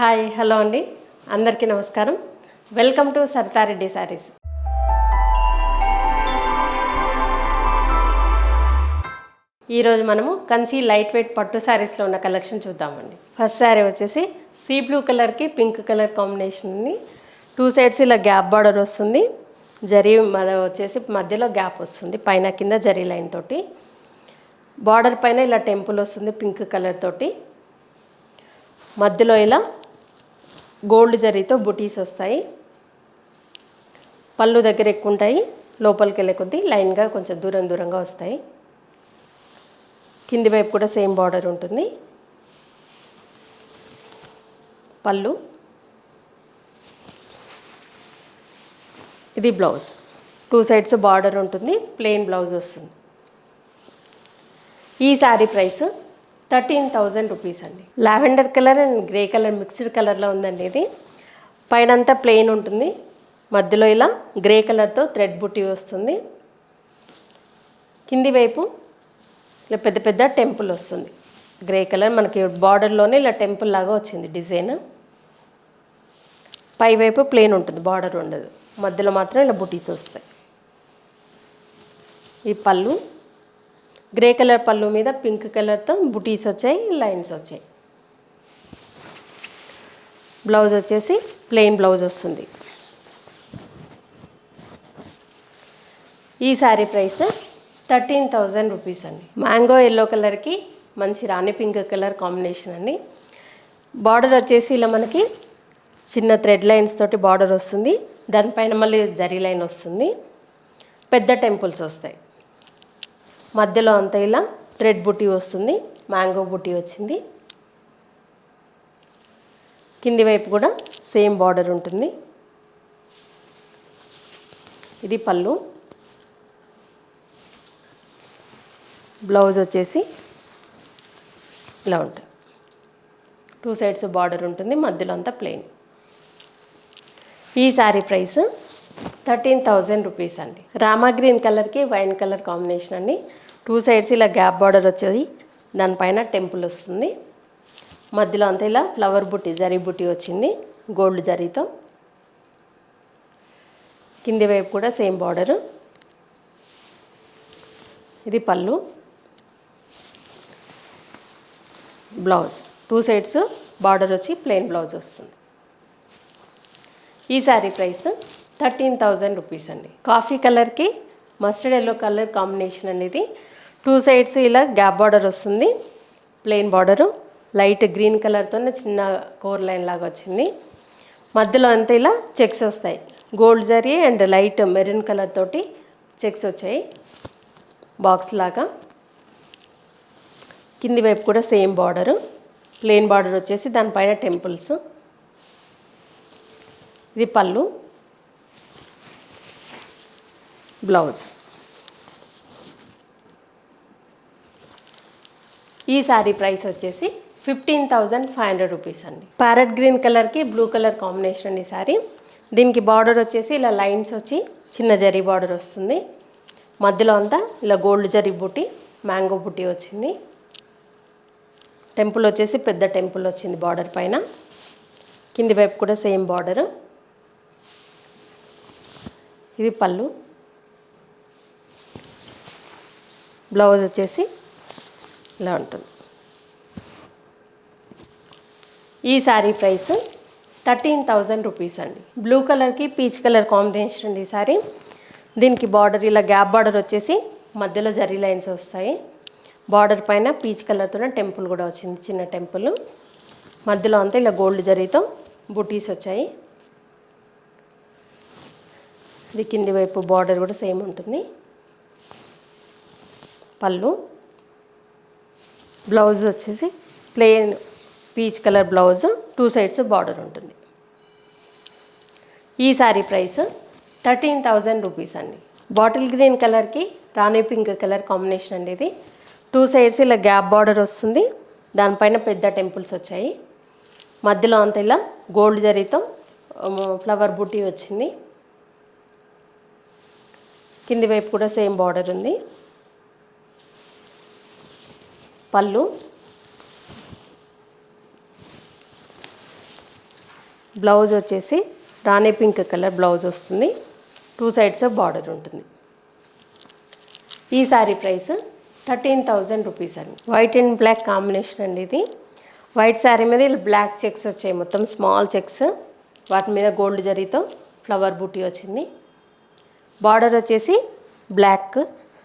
Hi hello అండి. అందరికీ నమస్కారం. వెల్కమ్ టు సరితారెడ్డి శారీస్ ఈరోజు మనము కంచి లైట్ వెయిట్ పట్టు శారీస్లో ఉన్న కలెక్షన్ చూద్దామండి. ఫస్ట్ శారీ వచ్చేసి సీ బ్లూ కలర్కి పింక్ కలర్ కాంబినేషన్ని టూ సైడ్స్ ఇలా గ్యాప్ బార్డర్ వస్తుంది. జరీ వచ్చేసి మధ్యలో గ్యాప్ వస్తుంది పైన కింద జరీ లైన్ తోటి. బార్డర్ పైన ఇలా టెంపుల్ వస్తుంది పింక్ కలర్ తోటి. మధ్యలో ఇలా గోల్డ్ జరీతో బుటీస్ వస్తాయి. పళ్ళు దగ్గర ఎక్కువ ఉంటాయి లోపలికి వెళ్ళే కొద్దీ లైన్గా కొంచెం దూరం దూరంగా వస్తాయి. కింది వైపు కూడా సేమ్ బార్డర్ ఉంటుంది. పళ్ళు. ఇది బ్లౌజ్. టూ సైడ్స్ బార్డర్ ఉంటుంది. ప్లెయిన్ బ్లౌజ్ వస్తుంది. ఈ sari price thirteen thousand rupees అండి. Lavender colour and grey colour mixed కలర్లో ఉందండి ఇది. పైన అంతా ప్లెయిన్ ఉంటుంది. మధ్యలో ఇలా గ్రే కలర్తో థ్రెడ్ బుట్టి వస్తుంది. కింది వైపు ఇలా పెద్ద పెద్ద టెంపుల్ వస్తుంది. గ్రే కలర్ మనకి బార్డర్లోనే ఇలా టెంపుల్ లాగా వచ్చింది డిజైన్. పై వైపు ప్లెయిన్ ఉంటుంది బార్డర్ ఉండదు. మధ్యలో మాత్రం ఇలా బుటీస్ వస్తాయి. ఈ పళ్ళు గ్రే కలర్ పళ్ళు మీద పింక్ కలర్తో బుటీస్ వచ్చాయి లైన్స్ వచ్చాయి. బ్లౌజ్ వచ్చేసి ప్లెయిన్ బ్లౌజ్ వస్తుంది. ఈ sari price thirteen thousand rupees అండి. మ్యాంగో ఎల్లో కలర్కి మంచి రాణి పింక్ కలర్ కాంబినేషన్ అండి. బార్డర్ వచ్చేసి ఇలా మనకి చిన్న థ్రెడ్ లైన్స్ తోటి బార్డర్ వస్తుంది. దానిపైన మళ్ళీ జరీ లైన్ వస్తుంది. పెద్ద టెంపుల్స్ వస్తాయి. మధ్యలో అంతా ఇలా రెడ్ బుట్టి వస్తుంది మ్యాంగో బుట్టి వచ్చింది. కింది వైపు కూడా సేమ్ బార్డర్ ఉంటుంది. ఇది పళ్ళు. బ్లౌజ్ వచ్చేసి ఇలా ఉంటుంది. టూ సైడ్స్ బార్డర్ ఉంటుంది మధ్యలో అంతా ప్లెయిన్ ఈ sari price thirteen thousand rupees అండి. రామా గ్రీన్ కలర్కి వైన్ కలర్ కాంబినేషన్ అండి. టూ సైడ్స్ ఇలా గ్యాప్ బార్డర్ వచ్చేది. దానిపైన టెంపుల్ వస్తుంది. మధ్యలో అంతా ఇలా ఫ్లవర్ బుట్టి జరీ బుట్టి వచ్చింది. గోల్డ్ జరీతో. కింది వైపు కూడా సేమ్ బార్డరు. ఇది pallu. Blouse. Two sides border వచ్చి ప్లెయిన్ బ్లౌజ్ వస్తుంది. ఈ sari price thirteen thousand rupees అండి. కాఫీ కలర్కి మస్టర్డ్ ఎల్లో కలర్ కాంబినేషన్ అనేది టూ సైడ్స్ ఇలా గ్యాప్ బార్డర్ వస్తుంది ప్లెయిన్ బార్డరు లైట్ గ్రీన్ కలర్తో చిన్న కోర్ లైన్ లాగా వచ్చింది. మధ్యలో అంతా ఇలా చెక్స్ వస్తాయి. Gold zari and light maroon colour తోటి చెక్స్ వచ్చాయి. బాక్స్ లాగా. కింది వైపు కూడా సేమ్ బార్డరు ప్లెయిన్ బార్డర్ వచ్చేసి దానిపైన టెంపుల్స్ ఇది పళ్ళు. బ్లౌజ్. ఈ శారీ ప్రైస్ వచ్చేసి fifteen thousand five hundred rupees అండి. ప్యారెట్ గ్రీన్ కలర్కి బ్లూ కలర్ కాంబినేషన్ అండి ఈ శారీ దీనికి బార్డర్ వచ్చేసి ఇలా లైన్స్ వచ్చి చిన్న జరీ బార్డర్ వస్తుంది. మధ్యలో అంతా ఇలా గోల్డ్ జరీ బుట్టి మ్యాంగో బుట్టి వచ్చింది. టెంపుల్ వచ్చేసి పెద్ద టెంపుల్ వచ్చింది బార్డర్ పైన. కింది వైపు కూడా సేమ్ బార్డరు ఇది పళ్ళు. బ్లౌజ్ వచ్చేసి ఇలా ఉంటుంది. ఈ sari price thirteen thousand rupees అండి. బ్లూ కలర్కి పీచ్ కలర్ కాంబినేషన్ అండి ఈ శారీ. దీనికి బార్డర్ ఇలా గ్యాప్ బార్డర్ వచ్చేసి మధ్యలో జరీ లైన్స్ వస్తాయి. బార్డర్ పైన పీచ్ కలర్తో టెంపుల్ కూడా వచ్చింది చిన్న టెంపుల్. మధ్యలో అంతా ఇలా గోల్డ్ జరీతో బుటీస్ వచ్చాయి. ఇది కింది వైపు బార్డర్ కూడా సేమ్ ఉంటుంది. పళ్ళు. బ్లౌజ్ వచ్చేసి plain peach colour blouse two sides border ఉంటుంది. ఈ sari price thirteen thousand rupees అండి. బాటిల్ గ్రీన్ కలర్కి రాణి పింక్ కలర్ కాంబినేషన్ అండి ఇది. టూ సైడ్స్ ఇలా గ్యాప్ బార్డర్ వస్తుంది. దానిపైన పెద్ద టెంపుల్స్ వచ్చాయి. మధ్యలో అంత ఇలా గోల్డ్ జరీతో ఫ్లవర్ బుట్టి వచ్చింది. కింది వైపు కూడా సేమ్ బార్డర్ ఉంది. పళ్ళు. బ్లౌజ్ వచ్చేసి రాణి పింక్ కలర్ బ్లౌజ్ వస్తుంది. టూ సైడ్స్ బార్డర్ ఉంటుంది. ఈ sari price thirteen thousand rupees అండి. వైట్ అండ్ బ్లాక్ కాంబినేషన్ అండి ఇది. వైట్ శారీ మీద ఇలా బ్లాక్ చెక్స్ వచ్చాయి. మొత్తం స్మాల్ చెక్స్. వాటి మీద గోల్డ్ జరీతో ఫ్లవర్ బూటీ వచ్చింది. బార్డర్ వచ్చేసి బ్లాక్.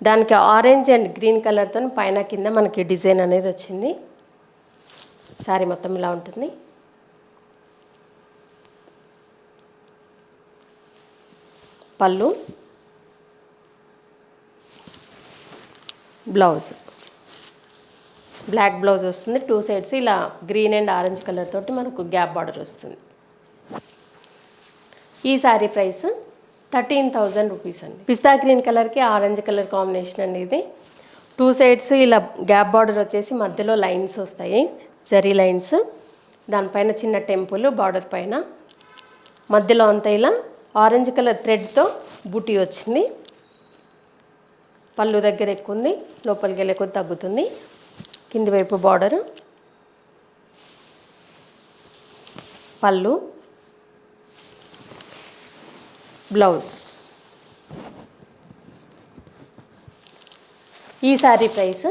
దానికి ఆరెంజ్ అండ్ గ్రీన్ కలర్తో పైన కింద మనకి డిజైన్ అనేది వచ్చింది. శారీ మొత్తం ఇలా ఉంటుంది. పళ్ళు. బ్లౌజ్. బ్లాక్ బ్లౌజ్ వస్తుంది. టూ సైడ్స్ ఇలా గ్రీన్ అండ్ ఆరెంజ్ కలర్ తోటి మనకు గ్యాప్ బార్డర్ వస్తుంది. ఈ sari price thirteen thousand rupees అండి. పిస్తా గ్రీన్ కలర్కి ఆరెంజ్ కలర్ కాంబినేషన్ అండి ఇది. టూ సైడ్స్ ఇలా గ్యాప్ బార్డర్ వచ్చేసి మధ్యలో లైన్స్ వస్తాయి. జరీ లైన్స్. దానిపైన చిన్న టెంపుల్ బార్డర్ పైన. మధ్యలో అంతా ఇలా ఆరెంజ్ కలర్ థ్రెడ్తో బుటీ వచ్చింది. పళ్ళు దగ్గర ఎక్కువ ఉంది లోపలికి వెళ్ళే కొద్ది తగ్గుతుంది. కింది వైపు బార్డర్. పళ్ళు. బ్లౌజ్. ఈ sari price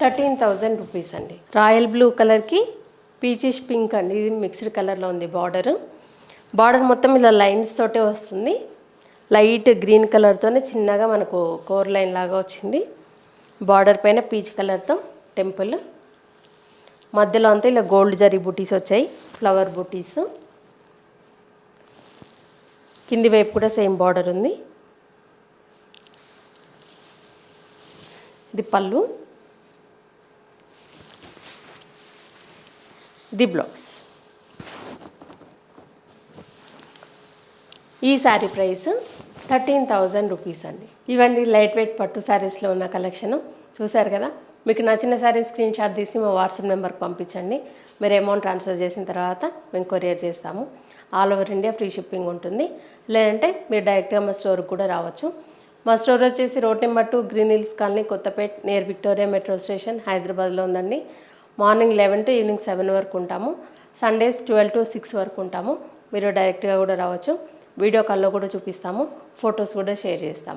thirteen thousand rupees అండి. రాయల్ బ్లూ కలర్కి పీచిష్ పింక్ అండి. ఇది మిక్స్డ్ కలర్లో ఉంది బార్డర్. బార్డర్ మొత్తం ఇలా లైన్స్ తోటే వస్తుంది. లైట్ గ్రీన్ కలర్తోనే చిన్నగా మనకు కోర్ లైన్ లాగా వచ్చింది. బార్డర్ పైన పీచ్ కలర్తో టెంపుల్. మధ్యలో అంతా ఇలా గోల్డ్ జరీ బుటీస్ వచ్చాయి ఫ్లవర్ బుటీస్. కింది వైపు కూడా సేమ్ బార్డర్ ఉంది. ఇది పళ్ళు. The blouse. ఈ sari price thirteen thousand rupees అండి. ఇవండి లైట్ వెయిట్ పట్టు శారీస్లో ఉన్న కలెక్షన్. చూశారు కదా? మీకు నచ్చిన సారీ స్క్రీన్ షాట్ తీసి మా వాట్సాప్ నెంబర్కి పంపించండి. మీరు అమౌంట్ ట్రాన్స్ఫర్ చేసిన తర్వాత మేము కొరియర్ చేస్తాము. All over India free shipping ఉంటుంది. లేదంటే మీరు డైరెక్ట్గా మా స్టోర్కి కూడా రావచ్చు. మా స్టోర్ వచ్చేసి road number two Green Hills Colony Kothapet near Victoria metro station హైదరాబాద్లో ఉందండి. Morning eleven to evening seven వరకు ఉంటాము. సండేస్ ట్వెల్వ్ టు సిక్స్ వరకు ఉంటాము. మీరు డైరెక్ట్గా కూడా రావచ్చు. వీడియో కాల్లో కూడా చూపిస్తాము. ఫొటోస్ కూడా షేర్ చేస్తాం